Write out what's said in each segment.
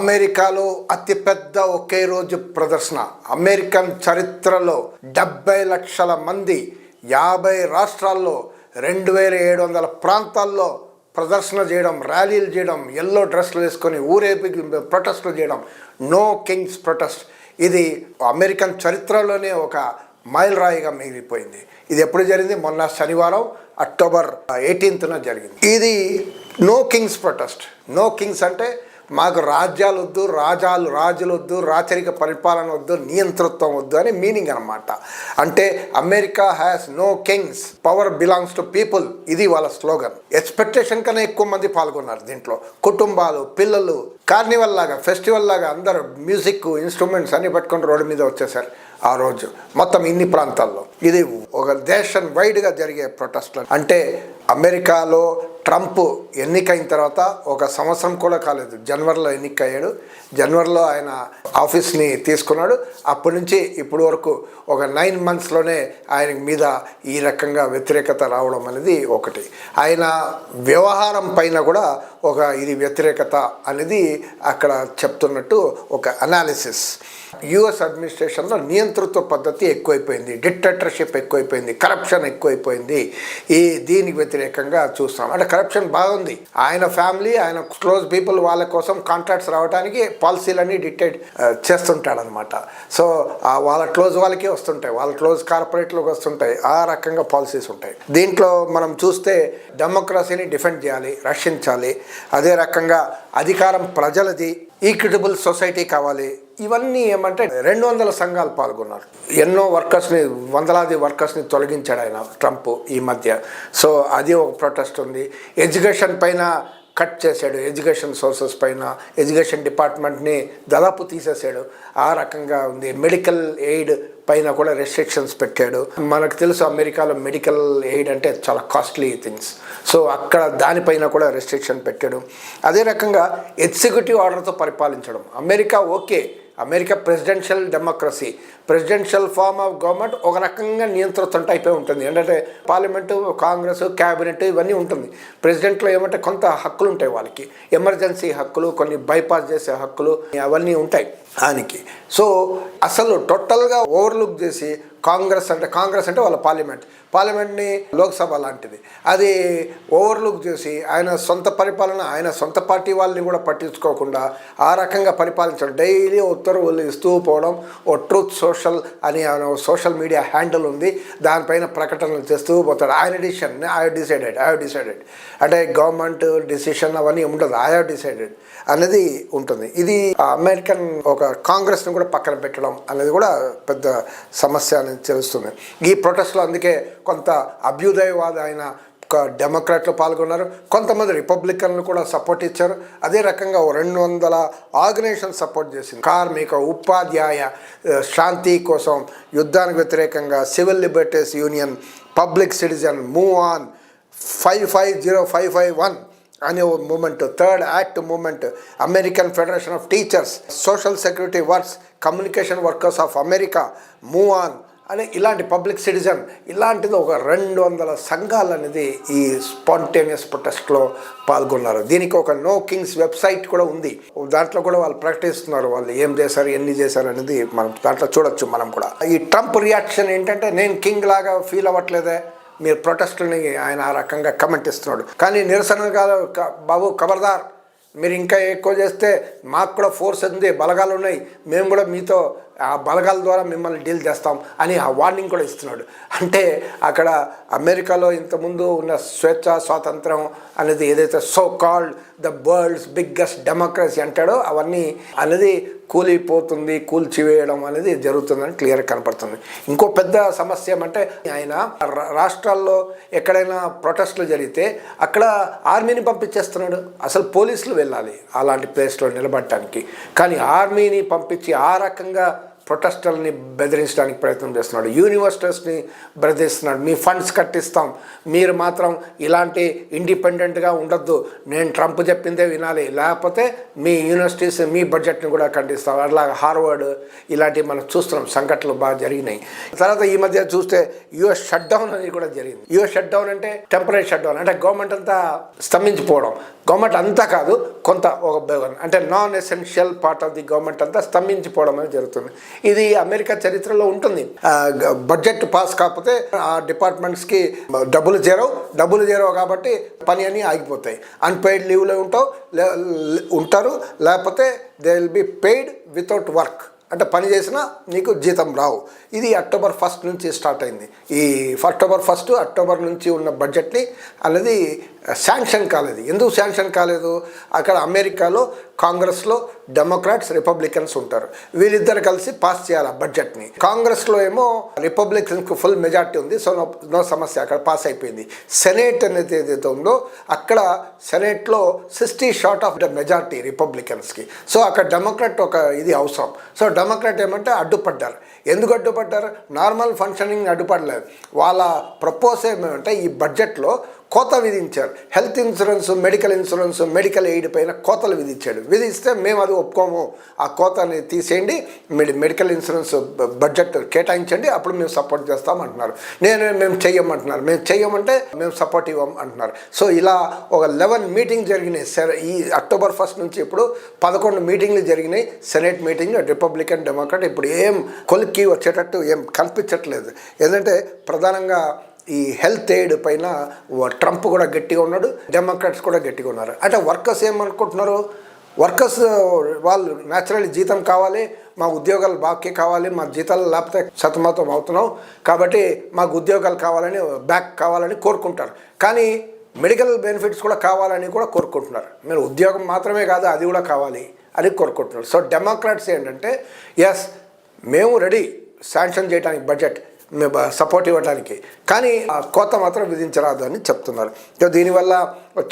అమెరికాలో అతిపెద్ద ఒకే రోజు ప్రదర్శన. అమెరికన్ చరిత్రలో డెబ్బై లక్షల మంది యాభై రాష్ట్రాల్లో రెండు వేల ఏడు వందల ప్రాంతాల్లో ప్రదర్శన చేయడం ర్యాలీలు చేయడం ఎల్లో డ్రెస్లు వేసుకొని ఊరేపి ప్రొటెస్ట్లు చేయడం నో కింగ్స్ ప్రొటెస్ట్. ఇది అమెరికన్ చరిత్రలోనే ఒక మైల్ రాయిగా మిగిలిపోయింది. ఇది ఎప్పుడు జరిగింది? మొన్న శనివారం అక్టోబర్ ఎయిటీన్త్న జరిగింది. ఇది no kings protest. No kings అంటే మాకు రాజ్యాలు వద్దు రాజాలు రాజులు వద్దు రాచరిక పరిపాలన వద్దు నియంతృత్వం వద్దు అని మీనింగ్ అనమాట అంటే America has no kings power belongs to people ఇది వాళ్ళ స్లోగన్ ఎక్స్పెక్టేషన్ కన్నా ఎక్కువ మంది పాల్గొన్నారు దీంట్లో. కుటుంబాలు పిల్లలు కార్నివల్ లాగా ఫెస్టివల్ లాగా అందరూ మ్యూజిక్ ఇన్స్ట్రుమెంట్స్ అన్ని పట్టుకొని రోడ్డు మీద వచ్చేసారు ఆ రోజు. మొత్తం ఇన్ని ప్రాంతాల్లో. ఇది ఒక దేశం వైడ్గా జరిగే ప్రొటెస్ట్లు అంటే అమెరికాలో ట్రంప్ ఎన్నికైన తర్వాత ఒక సంవత్సరం కూడా కాలేదు. జనవరిలో ఎన్నికయ్యాడు. జనవరిలో ఆయన ఆఫీస్ని తీసుకున్నాడు. అప్పటి నుంచి ఇప్పటి వరకు ఒక నైన్ మంత్స్లోనే ఆయన మీద ఈ రకంగా వ్యతిరేకత రావడం అనేది ఒకటి. ఆయన వ్యవహారం పైన కూడా ఒక ఇది వ్యతిరేకత అనేది అక్కడ చెప్తున్నట్టు ఒక అనాలిసిస్ యుఎస్ అడ్మినిస్ట్రేషన్లో నియంతృత్వ పద్ధతి ఎక్కువైపోయింది డిక్టేటర్షిప్ ఎక్కువైపోయింది కరప్షన్ ఎక్కువైపోయింది. ఈ దీనికి వ్యతిరేకంగా చూస్తాం. అంటే కరప్షన్ బాగుంది ఆయన ఫ్యామిలీ ఆయన క్లోజ్ పీపుల్ వాళ్ళ కోసం కాంట్రాక్ట్స్ రావడానికి పాలసీలన్నీ డిక్టేట్ చేస్తుంటాడనమాట సో వాళ్ళ క్లోజ్ వాళ్ళకే వస్తుంటాయి. వాళ్ళ క్లోజ్ కార్పొరేట్లోకి వస్తుంటాయి. ఆ రకంగా పాలసీస్ ఉంటాయి. దీంట్లో మనం చూస్తే డెమోక్రసీని డిఫెండ్ చేయాలి రక్షించాలి. అదే రకంగా అధికారం ప్రజలది ఈక్విటబుల్ సొసైటీ కావాలి. ఇవన్నీ ఏమంటే రెండు వందల సంఘాలు పాల్గొన్నారు. ఎన్నో వర్కర్స్ని వందలాది వర్కర్స్ని తొలగించాడు ఆయన ట్రంప్ ఈ మధ్య. సో అది ఒక ప్రొటెస్ట్ ఉంది. ఎడ్యుకేషన్ పైన కట్ చేశాడు. ఎడ్యుకేషన్ సోర్సెస్ పైన ఎడ్యుకేషన్ డిపార్ట్మెంట్ని దాదాపు తీసేసాడు ఆ రకంగా ఉంది. మెడికల్ ఎయిడ్ పైన కూడా రెస్ట్రిక్షన్స్ పెట్టాడు. మనకు తెలుసు అమెరికాలో మెడికల్ ఎయిడ్ అంటే చాలా కాస్ట్లీ థింగ్స్ సో అక్కడ దానిపైన కూడా రెస్ట్రిక్షన్ పెట్టాడు. అదే రకంగా ఎగ్జిక్యూటివ్ ఆర్డర్తో పరిపాలించడం. America okay. America presidential democracy presidential form of government ఒక రకంగా నియంత్రితం అయిపోయి ఉంటుంది. ఏంటంటే పార్లమెంటు కాంగ్రెస్ క్యాబినెట్ ఇవన్నీ ఉంటుంది. ప్రెసిడెంట్లో ఏమంటే కొంత హక్కులు ఉంటాయి వాళ్ళకి. ఎమర్జెన్సీ హక్కులు కొన్ని బైపాస్ చేసే హక్కులు అవన్నీ ఉంటాయి. ఆయనకి సో అసలు టోటల్గా ఓవర్లుక్ చేసి కాంగ్రెస్ అంటే కాంగ్రెస్ అంటే వాళ్ళ పార్లమెంట్. పార్లమెంట్ని లోక్సభ లాంటిది. అది ఓవర్లుక్ చేసి ఆయన సొంత పరిపాలన ఆయన సొంత పార్టీ వాళ్ళని కూడా పట్టించుకోకుండా ఆ రకంగా పరిపాలించడం. డైలీ ఉత్తర్వులు ఇస్తూ పోవడం ఓ ట్రూత్ సోషల్ అని ఆయన సోషల్ మీడియా హ్యాండిల్ ఉంది. దానిపైన ప్రకటనలు చేస్తూ పోతాడు. ఆయన decision I decided I decided. అంటే గవర్నమెంట్ డిసిషన్ అవన్నీ ఉండదు. ఐ డిసైడెడ్ అనేది ఉంటుంది. ఇది అమెరికన్ ఒక కాంగ్రెస్ని కూడా పక్కన పెట్టడం అనేది కూడా పెద్ద సమస్య అనేది తెలుస్తుంది. ఈ ప్రొటెస్ట్లో అందుకే కొంత అభ్యుదయవాద ఆయన ఒక డెమోక్రాట్లు పాల్గొన్నారు. కొంతమంది రిపబ్లికన్లు కూడా సపోర్ట్ ఇచ్చారు. అదే రకంగా రెండు వందల ఆర్గనైజేషన్ సపోర్ట్ చేసింది. కార్మిక ఉపాధ్యాయ శాంతి కోసం యుద్ధానికి వ్యతిరేకంగా civil liberties union public citizen move on five five zero five five one అనే ఓ movement third act movement American federation of teachers social security works communication workers of America move on అని ఇలాంటి public citizen ఇలాంటిది ఒక రెండు వందల సంఘాలు అనేది ఈ స్పాంటేనియస్ ప్రొటెస్ట్లో పాల్గొన్నారు. దీనికి ఒక నో కింగ్స్ వెబ్సైట్ కూడా ఉంది. దాంట్లో కూడా వాళ్ళు ప్రకటిస్తున్నారు. వాళ్ళు ఏం చేశారు ఎన్ని చేశారు అనేది మనం దాంట్లో చూడొచ్చు మనం కూడా. ఈ ట్రంప్ రియాక్షన్ ఏంటంటే నేను కింగ్ లాగా ఫీల్ అవ్వట్లేదే. మీరు ప్రొటెస్ట్ని ఆయన ఆ రకంగా కమెంట్ ఇస్తున్నాడు. కానీ నిరసనగా క- బాబు ఖబర్దార్ మీరు ఇంకా ఎక్కువ చేస్తే మాకు కూడా ఫోర్స్ ఉంది బలగాలు ఉన్నాయి. మేము కూడా మీతో ఆ బలగాల ద్వారా మిమ్మల్ని డీల్ చేస్తాం అని ఆ వార్నింగ్ కూడా ఇస్తున్నాడు. అంటే అక్కడ అమెరికాలో ఇంతకుముందు ఉన్న స్వేచ్ఛ స్వాతంత్రం అనేది ఏదైతే so called the world's biggest democracy అంటాడో అవన్నీ అనేది కూలిపోతుంది కూల్చివేయడం అనేది జరుగుతుందని క్లియర్ కనపడుతుంది. ఇంకో పెద్ద సమస్య ఏమంటే ఆయన రా- రాష్ట్రాల్లో ఎక్కడైనా ప్రొటెస్ట్లు జరిగితే అక్కడ ఆర్మీని పంపించేస్తున్నాడు. అసలు పోలీసులు వెళ్ళాలి అలాంటి ప్లేస్లో నిలబడటానికి. కానీ ఆర్మీని పంపించి ఆ రకంగా ప్రొటెస్టర్ని బెదిరించడానికి ప్రయత్నం చేస్తున్నాడు. యూనివర్సిటీస్ని బెదిరిస్తున్నాడు. మీ ఫండ్స్ కట్టిస్తాం. మీరు మాత్రం ఇలాంటి ఇండిపెండెంట్గా ఉండొద్దు. నేను ట్రంప్ చెప్పిందే వినాలి. లేకపోతే మీ యూనివర్సిటీస్ మీ బడ్జెట్ని కూడా ఖండిస్తాం. అట్లా హార్వర్డ్ ఇలాంటివి మనం చూస్తున్నాం. సంఘటనలు బాగా జరిగినాయి. తర్వాత ఈ మధ్య చూస్తే యుఎస్ షట్ డౌన్ అనేది కూడా జరిగింది. యుఎస్ షట్ డౌన్ అంటే టెంపరీ షట్ డౌన్ అంటే గవర్నమెంట్ అంతా స్తంభించిపోవడం. గవర్నమెంట్ అంతా కాదు కొంత ఒక అంటే non essential part of the government అంతా స్తంభించిపోవడం అనేది జరుగుతుంది. ఇది అమెరికా చరిత్రలో ఉంటుంది. బడ్జెట్ పాస్ కాకపోతే ఆ డిపార్ట్మెంట్స్కి డబ్బులు చేరవు డబ్బులు చేరవు కాబట్టి పని అని ఆగిపోతాయి. అన్పెయిడ్ లీవ్లో ఉంటావు లే- ఉంటారు లేకపోతే they will be paid without work అంటే పని చేసినా నీకు జీతం రావు. ఇది అక్టోబర్ ఫస్ట్ నుంచి స్టార్ట్ అయింది. ఈ అక్టోబర్ ఫస్ట్ అక్టోబర్ నుంచి ఉన్న బడ్జెట్ని అనేది శాంక్షన్ కాలేదు. ఎందుకు శాంక్షన్ కాలేదు? అక్కడ అమెరికాలో కాంగ్రెస్లో డెమోక్రాట్స్ రిపబ్లికన్స్ ఉంటారు. వీళ్ళిద్దరు కలిసి పాస్ చేయాలి ఆ బడ్జెట్ని. కాంగ్రెస్లో ఏమో రిపబ్లికన్స్కి ఫుల్ మెజార్టీ ఉంది సో నో నో సమస్య అక్కడ పాస్ అయిపోయింది. సెనేట్ అనేది ఏదైతే ఉందో అక్కడ సెనేట్లో sixty short of the majority రిపబ్లికన్స్కి. So అక్కడ డెమోక్రాట్ ఒక ఇది అవసరం. సో డెమోక్రాట్ ఏమంటే అడ్డుపడ్డారు. ఎందుకు అడ్డుపడ్డారు? నార్మల్ ఫంక్షనింగ్ అడ్డుపడలేదు. వాళ్ళ ప్రపోజ్ ఏమంటే ఈ బడ్జెట్లో కోత విధించారు health insurance medical insurance medical aid పైన కోతలు విధించాడు. విధిస్తే మేము అది ఒప్పుకోము. ఆ కోతని తీసేయండి. మెడి మెడికల్ ఇన్సూరెన్స్ బ- బడ్జెట్ కేటాయించండి. అప్పుడు మేము సపోర్ట్ చేస్తాం అంటున్నారు నేను మేము చెయ్యమంటున్నారు. మేము చెయ్యమంటే మేము సపోర్ట్ ఇవ్వం అంటున్నారు. సో ఇలా ఒక లెవెన్ మీటింగ్ జరిగినాయి. సెర ఈ అక్టోబర్ ఫస్ట్ నుంచి ఇప్పుడు పదకొండు మీటింగ్లు జరిగినాయి. సెనేట్ మీటింగ్ రిపబ్లికన్ డెమోక్రాట్ ఇప్పుడు ఏం కొలిక్కి వచ్చేటట్టు ఏం కనిపించట్లేదు ఎందుకంటే ప్రధానంగా ఈ హెల్త్ ఎయిడ్ పైన ట్రంప్ కూడా గట్టిగా ఉన్నాడు డెమోక్రాట్స్ కూడా గట్టిగా ఉన్నారు. అంటే వర్కర్స్ ఏమనుకుంటున్నారు? వర్కర్స్ వాళ్ళు న్యాచురల్ జీతం కావాలి మా ఉద్యోగాలు బాకీ కావాలి మా జీతాలు లేకపోతే సతమతం అవుతున్నాం. కాబట్టి మాకు ఉద్యోగాలు కావాలని బ్యాక్ కావాలని కోరుకుంటారు. కానీ మెడికల్ బెనిఫిట్స్ కూడా కావాలని కూడా కోరుకుంటున్నారు. మీరు ఉద్యోగం మాత్రమే కాదు అది కూడా కావాలి అని కోరుకుంటున్నారు. సో డెమోక్రాట్స్ ఏంటంటే ఎస్ మేము రెడీ శాంక్షన్ చేయడానికి బడ్జెట్. సపోర్ట్ ఇవ్వడానికి కానీ ఆ కోత మాత్రం విధించరాదు అని చెప్తున్నారు. దీనివల్ల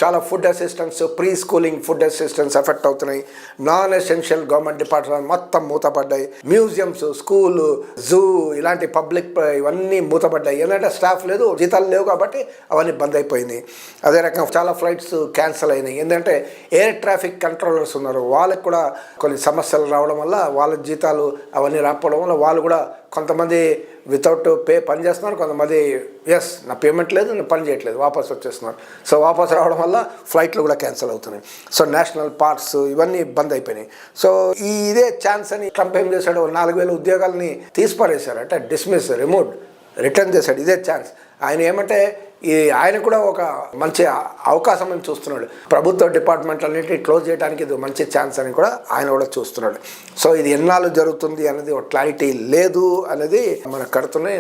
చాలా food assistants pre schooling food assistants effect అవుతున్నాయి. నాన్ ఎసెన్షియల్ గవర్నమెంట్ డిపార్ట్మెంట్ మొత్తం మూతపడ్డాయి. మ్యూజియంస్ స్కూలు జూ ఇలాంటి పబ్లిక్ ఇవన్నీ మూతపడ్డాయి. ఎందుకంటే స్టాఫ్ లేదు జీతాలు లేవు కాబట్టి అవన్నీ బంద్ అయిపోయింది అదే రకంగా చాలా ఫ్లైట్స్ క్యాన్సిల్ అయినాయి. ఏంటంటే ఎయిర్ ట్రాఫిక్ కంట్రోలర్స్ ఉన్నారు. వాళ్ళకి కూడా కొన్ని సమస్యలు రావడం వల్ల వాళ్ళ జీతాలు అవన్నీ రాకపోవడం వల్ల వాళ్ళు కూడా కొంతమంది వితౌట్ పే పని చేస్తున్నారు కొంతమంది ఎస్ నా పేమెంట్ లేదు నేను పని చేయట్లేదు వాపస్ వచ్చేస్తున్నారు సో వాపస్ రావడం వల్ల ఫ్లైట్లు కూడా క్యాన్సిల్ అవుతున్నాయి. సో నేషనల్ పార్క్స్ ఇవన్నీ బంద్ అయిపోయినాయి. సో ఈ ఇదే ఛాన్స్ అని ట్రంప్ ఏం చేశాడు? నాలుగు వేల ఉద్యోగాలని తీసిపారేశారు అంటే డిస్మిస్ రిమూవ్ రిటర్న్ చేశాడు. ఇదే ఛాన్స్ ఆయన ఏమంటే ఈ ఆయన కూడా ఒక మంచి అవకాశం అని చూస్తున్నాడు. ప్రభుత్వ డిపార్ట్మెంట్ అన్నింటినీ క్లోజ్ చేయడానికి ఇది మంచి ఛాన్స్ అని కూడా ఆయన కూడా చూస్తున్నాడు. సో ఇది ఎన్నాళ్ళు జరుగుతుంది అనేది ఒక క్లారిటీ లేదు అనేది మనకు కడుతున్నాయి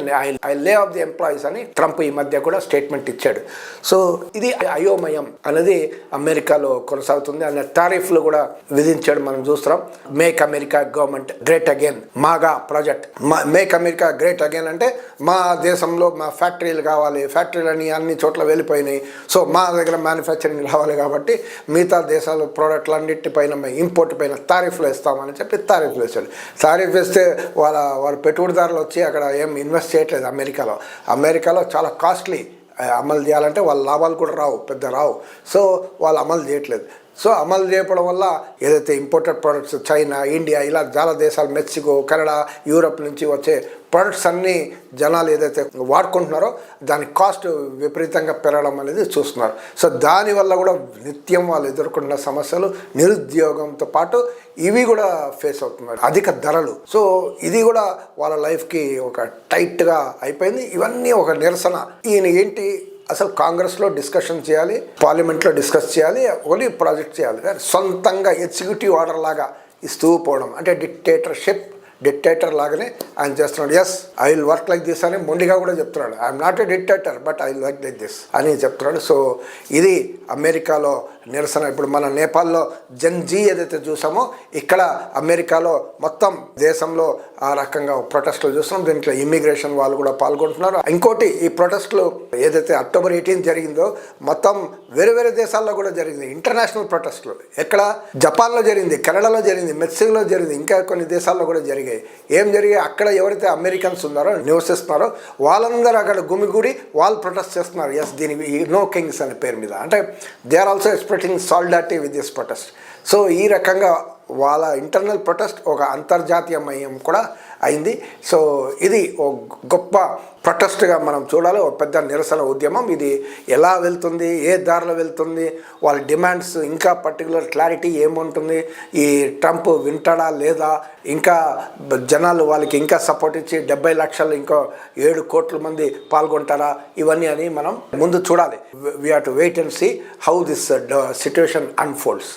I lay off the employees అని ట్రంప్ ఈ మధ్య కూడా స్టేట్మెంట్ ఇచ్చాడు. సో ఇది అయోమయం అనేది అమెరికాలో కొనసాగుతుంది. అనే టారిఫ్లు కూడా విధించాడు మనం చూస్తున్నాం. Make America government great again MAGA project make America great again అంటే మా దేశంలో మా ఫ్యాక్టరీలు కావాలి ఫ్యాక్టరీలని అన్ని చోట్ల వెళ్ళిపోయినాయి. సో మా దగ్గర మ్యానుఫ్యాక్చరింగ్ రావాలి కాబట్టి మిగతా దేశాల ప్రోడక్ట్లన్నిటిపైన ఇంపోర్ట్ పైన తారీఫ్లు వేస్తామని చెప్పి తారీఫ్లు వేసాడు తారీఫ్ వేస్తే వాళ్ళ వాళ్ళ పెట్టుబడిదారులు వచ్చి అక్కడ ఏం ఇన్వెస్ట్ చేయట్లేదు అమెరికాలో. అమెరికాలో చాలా కాస్ట్లీ అమలు చేయాలంటే వాళ్ళ లాభాలు కూడా రావు పెద్ద రావు. సో వాళ్ళు అమలు చేయట్లేదు. సో అమలు చేయడం వల్ల ఏదైతే ఇంపోర్టెడ్ ప్రొడక్ట్స్ చైనా ఇండియా ఇలా చాలా దేశాలు మెక్సికో కెనడా యూరప్ నుంచి వచ్చే ప్రొడక్ట్స్ అన్నీ జనాలు ఏదైతే వాడుకుంటున్నారో దాని కాస్ట్ విపరీతంగా పెరగడం అనేది చూస్తున్నారు. సో దానివల్ల కూడా నిత్యం వాళ్ళు ఎదుర్కొంటున్న సమస్యలు నిరుద్యోగంతో పాటు ఇవి కూడా ఫేస్ అవుతున్నారు అధిక ధరలు. సో ఇది కూడా వాళ్ళ లైఫ్కి ఒక టైట్గా అయిపోయింది. ఇవన్నీ ఒక నిరసన. ఈయన ఏంటి అసలు కాంగ్రెస్లో డిస్కషన్ చేయాలి పార్లమెంట్లో డిస్కస్ చేయాలి ఓన్లీ ప్రాజెక్ట్ చేయాలి కానీ సొంతంగా ఎగ్జిక్యూటివ్ ఆర్డర్ లాగా ఇస్తూ పోవడం అంటే డిక్టేటర్షిప్ డిక్టేటర్ లాగానే ఆయన చేస్తున్నాడు. Yes I will work like this అని మొండిగా కూడా చెప్తున్నాడు. I'm not a dictator but I will work like this అని చెప్తున్నాడు. సో ఇది అమెరికాలో నిరసన. ఇప్పుడు మన నేపాల్లో జన్జీ ఏదైతే చూసామో ఇక్కడ అమెరికాలో మొత్తం దేశంలో ఆ రకంగా ప్రొటెస్టులు చూస్తున్నాం. దీంట్లో ఇమ్మిగ్రేషన్ వాళ్ళు కూడా పాల్గొంటున్నారు. ఇంకోటి ఈ ప్రొటెస్టులు ఏదైతే అక్టోబర్ ఎయిటీన్ జరిగిందో మొత్తం వేరే వేరే దేశాల్లో కూడా జరిగింది. ఇంటర్నేషనల్ ప్రొటెస్టులు. ఎక్కడ? జపాన్లో జరిగింది కెనడాలో జరిగింది మెక్సికోలో జరిగింది ఇంకా కొన్ని దేశాల్లో కూడా జరిగాయి. ఏం జరిగాయి? అక్కడ ఎవరైతే అమెరికన్స్ ఉన్నారో నివసిస్తున్నారో వాళ్ళందరూ అక్కడ గుమిగూడి వాళ్ళు ప్రొటెస్ట్ చేస్తున్నారు. ఎస్ దీని నో కింగ్స్ అనే పేరు మీద. అంటే they are also operating solidarity with this protest so ఈ రకంగా వాళ్ళ ఇంటర్నల్ ప్రొటెస్ట్ ఒక అంతర్జాతీయమయం కూడా అయింది. సో ఇది ఓ గొప్ప ప్రొటెస్ట్గా మనం చూడాలి. ఒక పెద్ద నిరసన ఉద్యమం. ఇది ఎలా వెళ్తుంది? ఏ దారిలో వెళ్తుంది? వాళ్ళ డిమాండ్స్ ఇంకా పర్టికులర్ క్లారిటీ ఏముంటుంది? ఈ ట్రంప్ వింటాడా లేదా? ఇంకా జనాలు వాళ్ళకి ఇంకా సపోర్ట్ ఇచ్చి డెబ్బై లక్షలు ఇంకో ఏడు కోట్ల మంది పాల్గొంటారా? ఇవన్నీ అని మనం ముందు చూడాలి. We have to wait and see how this situation unfolds